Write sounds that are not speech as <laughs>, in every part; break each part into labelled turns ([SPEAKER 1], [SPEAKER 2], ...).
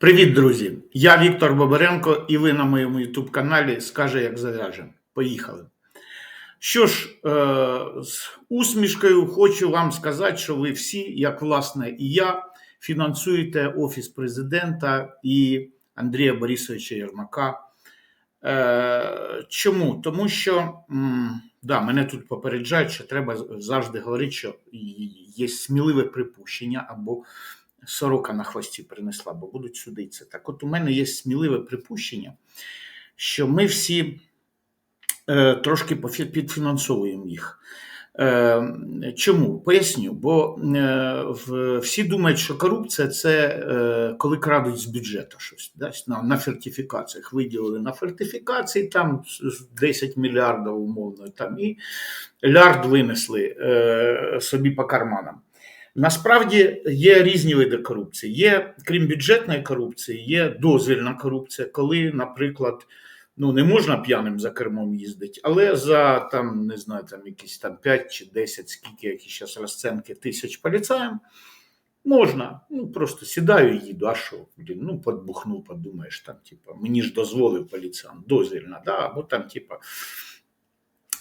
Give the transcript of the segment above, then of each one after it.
[SPEAKER 1] Привіт, друзі! Я Віктор Бобаренко, і ви на моєму YouTube каналі Скаже, як зав'яжем. Поїхали. Що ж, е, з усмішкою хочу вам сказати, що ви всі, як власне і я, фінансуєте Офіс президента і Андрія Борисовича Єрмака. Е, Чому? Тому що м, да, мене тут попереджають, що треба завжди говорити, що є сміливе припущення або сорока на хвості принесла, бо будуть судитися. Так от у мене є сміливе припущення, що ми всі е, трошки підфінансовуємо їх. Е, Чому? Поясню, бо е, всі думають, що корупція це коли крадуть з бюджету щось да, на, на фертифікаціях. Виділили на фертифікації там 10 мільярдів умовно, там і лярд винесли собі по карманам. Насправді є різні види корупції. Є, крім бюджетної корупції, є дозвільна корупція, коли, наприклад, ну не можна п'яним за кермом їздити, але за там, не знаю, там якісь там 5 чи 10, скільки які зараз розценки тисяч поліцаєм, можна. Ну просто сідаю і їду. А що? Блін, ну подбухну, подумаєш, там, типа, мені ж дозволив поліціям, дозвільна, да, або там, типа.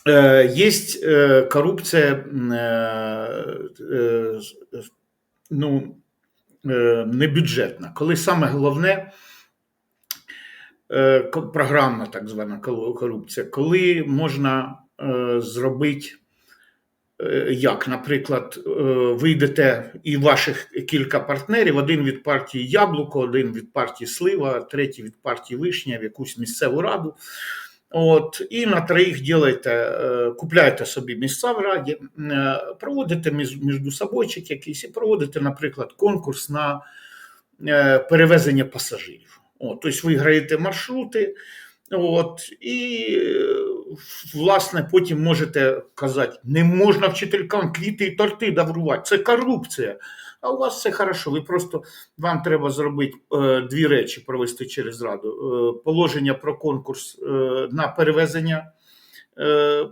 [SPEAKER 1] Э, есть э, коррупция, э, ну, не бюджетна, коли саме головне програмна так звана корупція, коли можна зробити, як, наприклад, вийдете і ваших кілька партнерів: один від партії Яблуко, один від партії Слива, третій від партії Вишня в якусь місцеву раду. От, І на троїх ділайте, е, купляєте собі місця в раді, е, проводите між, між собойчик якийсь і проводите, наприклад, конкурс на е, перевезення пасажирів. От, Тобто ви граєте маршрути, от, і, власне, потім можете казати, не можна вчителькам квіти і торти даврувати, це корупція. А у вас все хорошо. Ви просто вам треба зробити е, дві речі провести через раду: е, положення про конкурс е, на перевезення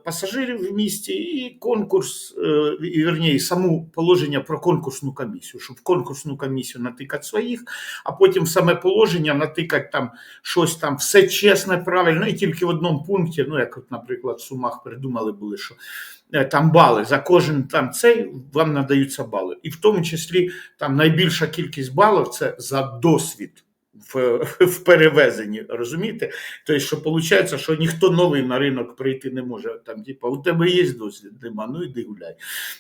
[SPEAKER 1] пасажирів в місті і конкурс, е, і верні, саму положення про конкурсну комісію, щоб в конкурсну комісію натикати своїх, а потім саме положення натикати там щось там все чесне, правильно, і тільки в одному пункті, ну як, от, наприклад, в Сумах придумали були, що е, там бали за кожен там цей вам надаються бали. І в тому числі там найбільша кількість балів це за досвід в <laughs> в перевезенні, розумієте? Тобто, що виходить, що ніхто новий на ринок прийти не може. Там, типу, у тебе є досвід, нема, ну іди гуляй.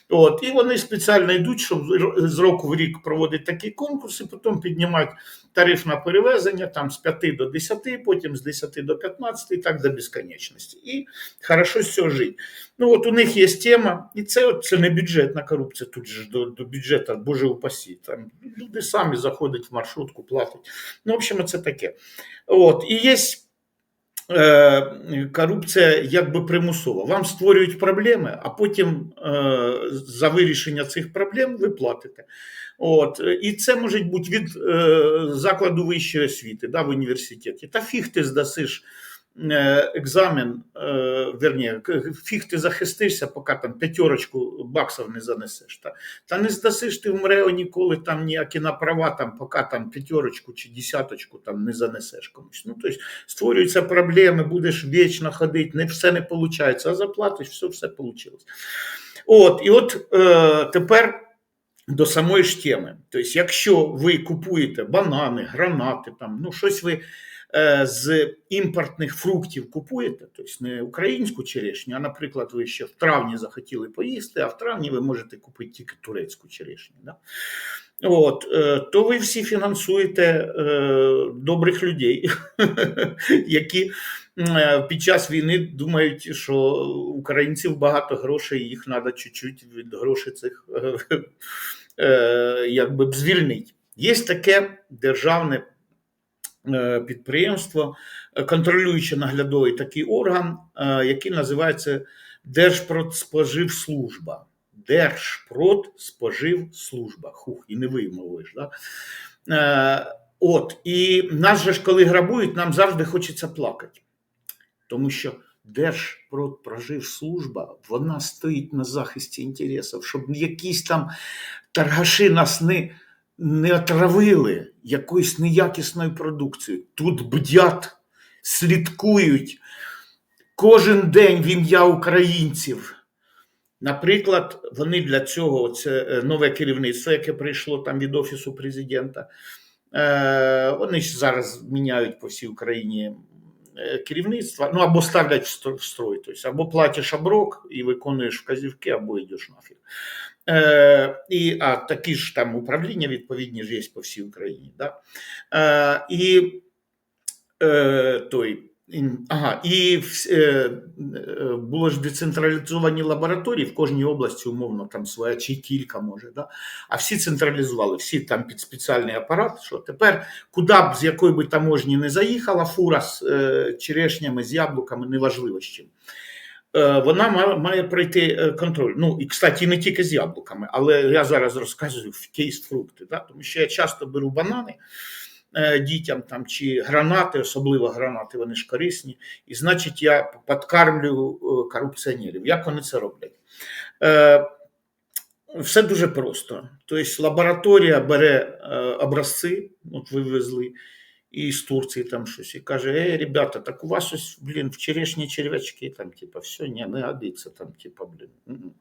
[SPEAKER 1] От, І вони спеціально йдуть, щоб з року в рік проводити такі конкурси, потім піднімати тариф на перевезення там з 5 до 10, потім з 10 до 15 і так до безконечності. І хорошо з цього жити. Ну от у них є тема, і це це не бюджетна корупція, тут же до до бюджету, боже упасі. Там люди самі заходять в маршрутку, платять. Ну, в общем, це таке. От, І є е, корупція якби примусова. Вам створюють проблеми, а потім е, за вирішення цих проблем ви платите. От, І це може бути від е, закладу вищої освіти да, в університеті. Та фіг ти здасиш. Е, екзамен, е, верні, фіг ти захистишся, поки там п'ятерочку баксів не занесеш. Та та не здасиш ти в МРЕО ніколи там ніякі на права, там, поки там п'ятерочку чи десяточку там не занесеш комусь. Ну, тобто Створюються проблеми, будеш вічно ходити, не все не виходить, а заплатиш, все все вийшло. От, І от е, тепер. До самої ж теми. Тобто, якщо ви купуєте банани, гранати, там, ну щось ви Е, з імпортних фруктів купуєте, тобто не українську черешню, а, наприклад, ви ще в травні захотіли поїсти, а в травні ви можете купити тільки турецьку черешню. Да? От, е, То ви всі фінансуєте е, добрих людей, <laughs> які під час війни думають, що українців багато грошей, їх треба чуть-чуть від грошей цих якби звільнити. Є таке державне Е, підприємство, е, контролюючи наглядовий такий орган, е, який називається Держпродспоживслужба. Держпродспоживслужба. Хух, і не вимовиш. Да? От, І нас же ж, коли грабують, нам завжди хочеться плакати. Тому що Держпродспоживслужба, вона стоїть на захисті інтересів, щоб якісь там торгаші нас не не отравили якоюсь неякісною продукцією. Тут бдять, слідкують кожен день в ім'я українців. Наприклад, вони для цього це е, нове керівництво, яке прийшло там від Офісу президента. е, Вони ж зараз міняють по всій Україні е, керівництво, ну або ставлять в строй, тобто або платиш оброк і виконуєш вказівки, або йдеш нафіг. Е, і, а такі ж там управління відповідні ж є по всій Україні. Да? Е, і е, той. Ага, і е, е, було ж децентралізовані лабораторії в кожній області, умовно, там своя чи кілька може. Да? А всі централізували, всі там під спеціальний апарат. Що тепер, куди б з якої би таможні не заїхала фура з е, черешнями, з яблуками, неважливо з чим. Е, Вона має, має пройти е, контроль. Ну і кстати, не тільки з яблуками, але я зараз розказую в кейс фрукти. Да? Тому що я часто беру банани дітям там чи гранати, особливо гранати, вони ж корисні. І значить, я підкармлюю е, корупціонерів. Як вони це роблять? Е, Все дуже просто. Тобто лабораторія бере е, образці, от вивезли, і з Турції там щось, і каже: Ей, ребята, так у вас ось, блін, в черешні червячки, там, типа, все, ні, не годиться, там, типа, блін.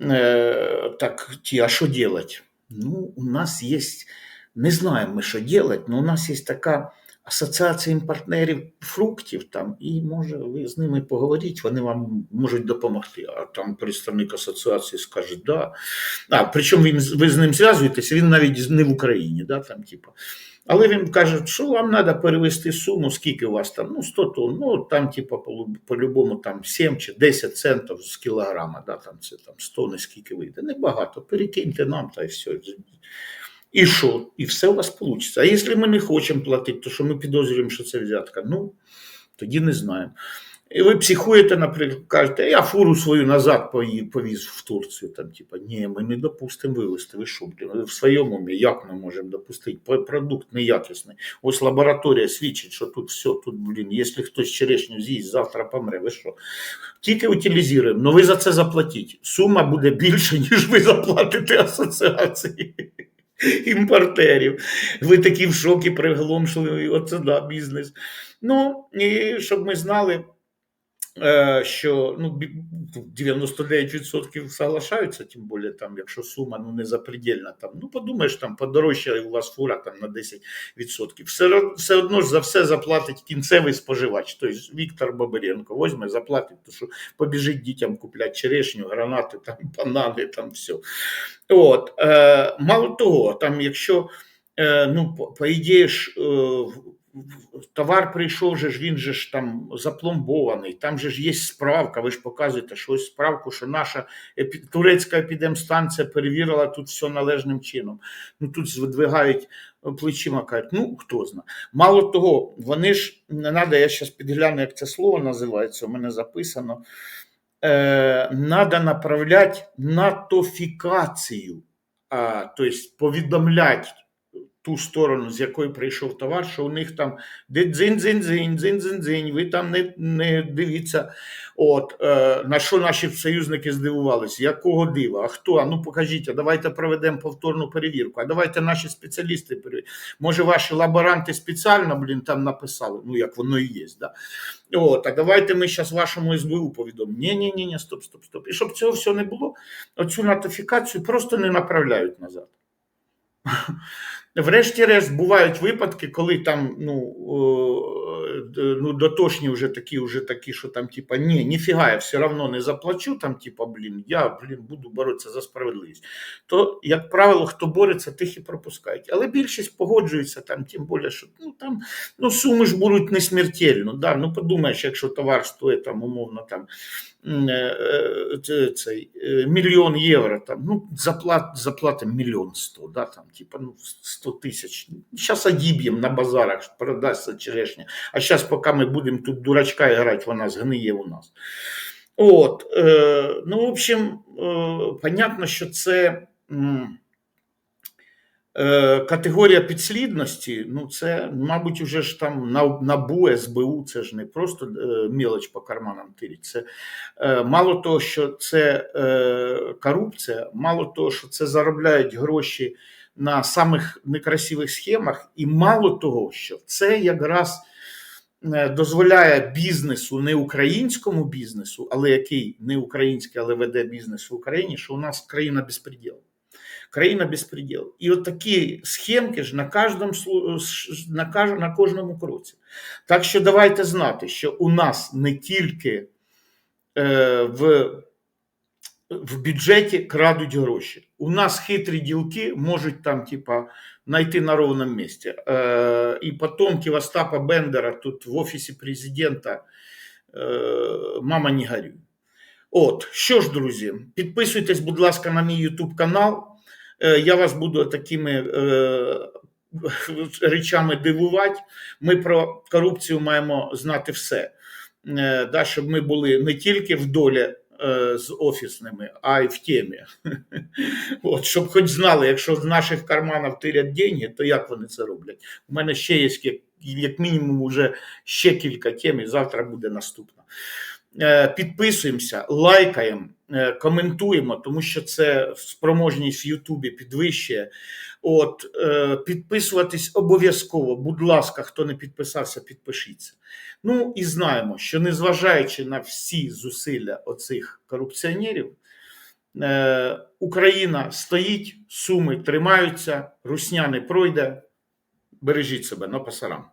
[SPEAKER 1] Е, так, ті, а що делать? Ну, у нас є, не знаємо ми, що делать, але у нас є така асоціація партнерів фруктів там, і може ви з ними поговоріть, вони вам можуть допомогти. А там представник асоціації скаже, да. А, причому він, ви з ним зв'язуєтеся, він навіть не в Україні, да, там, типу. Але він каже, що вам треба перевести суму, скільки у вас там, ну 100 тонн, ну там, типу, по- по-любому там 7 чи 10 центів з кілограма, да, там це там 100 не скільки вийде. Небагато, перекиньте нам та й все. І що? І все у вас вийде. А якщо ми не хочемо платити, то що ми підозрюємо, що це взятка? Ну, тоді не знаємо. І ви психуєте, наприклад, кажете, я фуру свою назад повіз в Турцію. Там, типа, ні, ми не допустимо вивезти. Ви що, блін, в своєму умі, як ми можемо допустити? Продукт неякісний. Ось лабораторія свідчить, що тут все, тут, блін, якщо хтось черешню з'їсть, завтра помре. Ви що? Тільки утилізуємо, але ви за це заплатіть. Сума буде більше, <laughs> ніж ви заплатите асоціації <laughs> імпортерів. Ви такі в шокі приголомшливі, оце да, бізнес. Ну, і щоб ми знали, що ну, 99% соглашаються, тим більше, там, якщо сума ну, не запредельна, там, ну подумаєш, там подорожчає у вас фура там, на 10%. Все, все одно ж за все заплатить кінцевий споживач. Тобто Віктор Бабиренко возьме, заплатить, то що побіжить дітям купляти черешню, гранати, там, <laughs> банани, там все. От, е, мало того, там, якщо е, ну, по, по е, товар прийшов, же ж, він же ж там запломбований, там же ж є справка, ви ж показуєте, що ось справку, що наша епі, турецька епідемстанція перевірила тут все належним чином. Ну тут здвигають плечима, кажуть, ну хто знає. Мало того, вони ж не треба, я зараз підгляну, як це слово називається, у мене записано. Е, надо направляти натофікацію, тобто повідомляти ту сторону, з якої прийшов товар, що у них там дзинь-дзинь-дзинь, дзинь-дзинь-дзинь, ви там не, не дивіться. От, е, на що наші союзники здивувалися? Якого дива? А хто? А ну покажіть, а давайте проведемо повторну перевірку. А давайте наші спеціалісти перевірять. Може, ваші лаборанти спеціально, блін, там написали, ну як воно і є. Да? От, а давайте ми зараз вашому СБУ повідомимо. Ні, ні, ні, ні, стоп, стоп, стоп. І щоб цього всього не було, оцю натифікацію просто не направляють назад. <laughs> Врешті-решт бувають випадки, коли там ну, ну дотошні вже такі, вже такі, що там, типа, ні, ніфіга, я все одно не заплачу, там, типа, блін, я блін, буду боротися за справедливість. То, як правило, хто бореться, тих і пропускають. Але більшість погоджується, там, тим більше, що ну, там, ну, суми ж будуть не смертельно. Да? Ну, подумаєш, якщо товар стоїть там, умовно, там, цей, е, мільйон євро, там, ну, заплат, заплатимо мільйон сто, да, там, типа, ну, сто тисяч. Зараз одіб'єм на базарах, продасться черешня. А зараз, поки ми будемо тут дурачка грати, вона згниє у нас. От, е, ну, в общем, е, понятно, що це. м, Е, Категорія підслідності, ну це, мабуть, вже ж там НАБУ, СБУ, це ж не просто е, мілоч по карманам тирить. Це е, мало того, що це е, корупція, мало того, що це заробляють гроші на самих некрасивих схемах, і мало того, що це якраз е, дозволяє бізнесу, не українському бізнесу, але який не український, але веде бізнес в Україні, що у нас країна безпреділ. Країна безпреділ. І от такі схемки ж на кожному на, каж- на кожному кроці. Так що давайте знати, що у нас не тільки е, в, в бюджеті крадуть гроші. У нас хитрі ділки можуть там, типа, знайти на ровному місці. Е, і потомків Остапа Бендера тут в офісі президента е, мама не горюй. От, що ж, друзі, підписуйтесь, будь ласка, на мій YouTube канал. Е, Я вас буду такими е, <laughs> речами дивувати. Ми про корупцію маємо знати все. Е, Да, щоб ми були не тільки в долі з офісними, а й в темі. <laughs> От, щоб хоч знали, якщо з наших карманів тирять деньги, то як вони це роблять? У мене ще є як, мінімум уже ще кілька тем, і завтра буде наступна. Е, Підписуємося, лайкаємо, е, коментуємо, тому що це спроможність в Ютубі підвищує. От, е, підписуватись обов'язково. Будь ласка, хто не підписався, підпишіться. Ну і знаємо, що незважаючи на всі зусилля оцих корупціонерів, Україна стоїть, суми тримаються, русня не пройде. Бережіть себе на пасарам.